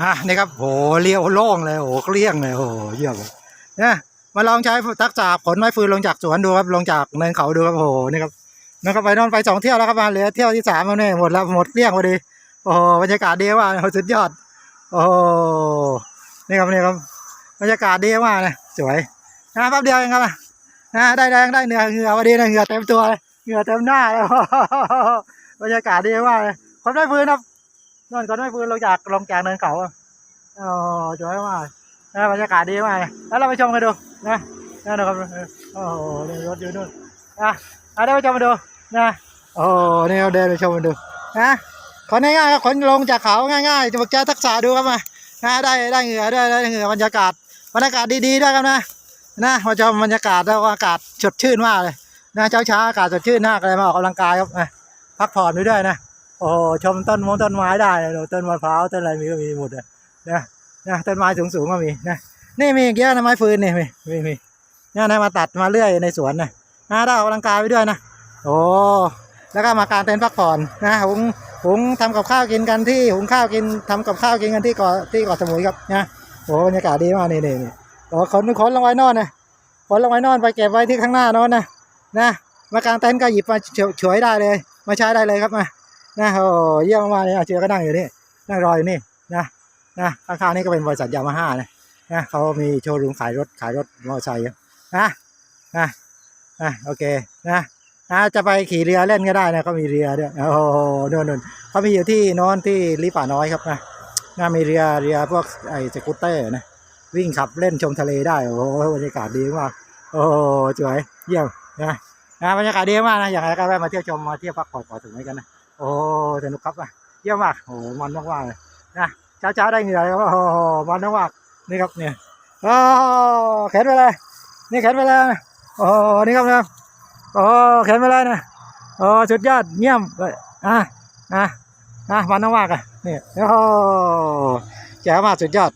อะนี่ครับโหเลี้ยวโล่งเลยโหเกลี้ยงเลยโหเยี่ยมเนี่ยมาลองใช้ทักษะขนไม้ฟืนลงจากสวนดูครับลงจากเนินเขาดูครับโหนี่ครับนะครับไปนอนไปสองเที่ยวแล้วครับมาเหลือเที่ยวที่สามแล้วเนี่ยหมดแล้วหมดเกลี้ยงพอดีโอ้โหบรรยากาศดีมากเลยสุดยอด โอ้โหนี่ครับนี่ครับบรรยากาศดีมากเลยสวยนะแป๊บเดียวเองครับนะได้แรงได้เหนือเหงื่อพอดีนะเหงื่อเต็มตัวเลยเหงื่อเต็มหน้าเลยบรรยากาศดีมากเลยขนไม้ฟืนครับ นอนก่อนไม่ฟื้นลงจากลงจากเนินเขาอะโอ้สวยมากนะบรรยากาศดีมากเลยแล้วเราไปชมกันดูนะนั่นนะครับโอ้โหนี่รถอยู่นู่นนะเอาเดี๋ยวไปชมกันดูนะโอ้โหนี่เราเดินไปชมกันดูนะขนง่ายๆครับขนลงจากเขาง่ายๆจะบอกจะทักษะดูครับมานะได้ได้เหงื่อด้วยได้เหงื่อบรรยากาศบรรยากาศดีๆด้วยครับนะนะมาชมบรรยากาศแล้วอากาศสดชื่นมากเลยนะเช้าๆอากาศสดชื่นมากเลยมาออกกำลังกายครับนะพักผ่อนด้วยนะ โอ้ชมต้นมงต้นไม้ได้เลยต้นมะพร้าวต้นอะไรมีก็มีหมดเลยนะนะต้นไม้สูงสูงก็มีนะนี่มีอย่างเงี้ยนะไม้ฟืนนี่มีมีมีเนี่ยนะมาตัดมาเลื่อยในสวนนะนะได้ออกกำลังกายไปด้วยนะโอ้แล้วก็มากางเต็นท์พักผ่อนนะหุงหุงทำกับข้าวกินกันที่หุงข้าวกินทำกับข้าวกินกันที่เกาะที่เกาะสมุยครับนะโอ้บรรยากาศดีมากนี่นี่นี่โอ้ขนขนลงไว้นอนนะขนลงไว้นอนไปเก็บไว้ที่ข้างหน้าโนอนนะนะมากางเต็นท์ก็หยิบมาเฉยฉวยได้เลย มาใช้ได้เลยครับมา นะโอ้เยี่ยมมากเลยอะเจอก็นั่งอยู่นี่นั่งรออยู่นี่นะนะข้างๆนี่ก็เป็นบริษัทยามาฮ่านะนะเขามีโชว์รูมขายรถขายรถมอเตอร์ไซค์นะนะนะโอเคนะนะจะไปขี่เรือเล่นก็ได้นะเขามีเรือด้วยโอ้โหนู่นนเขามีอยู่ที่นอนที่ลิป่าน้อยครับนะนะมีเรือเรือพวกไอ้สกูตเตอร์นะวิ่งขับเล่นชมทะเลได้โอ้โหบรรยากาศดีมากโอ้โหสวยเยี่ยมนะนะบรรยากาศดีมากนะอย่างไรก็แวะมาเที่ยวชมมาเที่ยวพักผ่อนก่อนถึงไหมกันนะ โอ้สนุกครับอะเยี่ยมมากโอ้มันมากๆเลยนะเช้าเช้าๆได้เหงื่อเลยครับโอ้มันมากๆนี่ครับเนี่ยโอ้แขนไปเลยนี่แขนไปเลยโอ้นี่ครับนะโอ้แขนไปเลยนะโอ้สุดยอดเยี่ยมเลยอะอะอะมันมากๆอะนี่โอ้แจ๋วมากสุดยอด